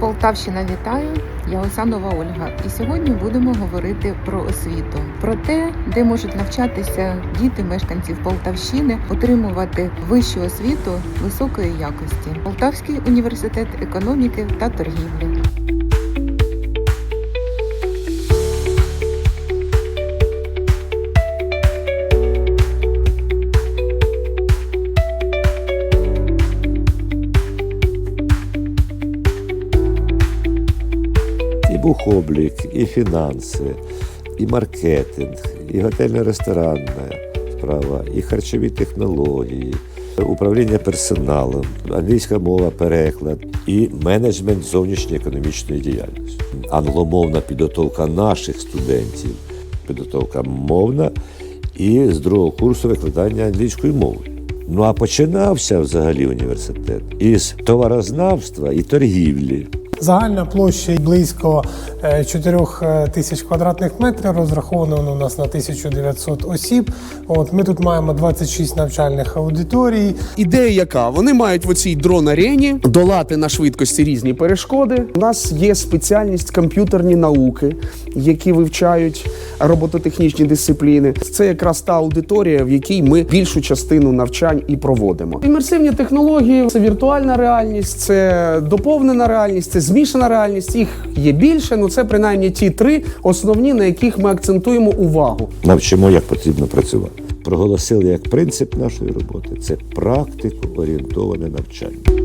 Полтавщина вітаю! Я Осанова Ольга. І сьогодні будемо говорити про освіту, про те, де можуть навчатися діти мешканців Полтавщини, отримувати вищу освіту високої якості. Полтавський університет економіки та торгівлі. І бухоблік, і фінанси, і маркетинг, і готельно-ресторанна справа, і харчові технології, управління персоналом, англійська мова, переклад і менеджмент зовнішньої економічної діяльності. Англомовна підготовка наших студентів, підготовка мовна і з другого курсу викладання англійської мови. Ну а починався взагалі університет із товарознавства і торгівлі. Загальна площа близько е, 4 тисяч квадратних метрів. Розраховано у нас на 1900 осіб. От ми тут маємо 26 навчальних аудиторій. Ідея яка? Вони мають в оцій дрон-арені долати на швидкості різні перешкоди. У нас є спеціальність комп'ютерні науки, які вивчають робототехнічні дисципліни. Це якраз та аудиторія, в якій ми більшу частину навчань і проводимо. Імерсивні технології це віртуальна реальність, це доповнена реальність, це змішана реальність. Їх є більше. Ну це принаймні ті три основні, на яких ми акцентуємо увагу. навчимо, як потрібно працювати. Проголосили як принцип нашої роботи це практику орієнтоване навчання.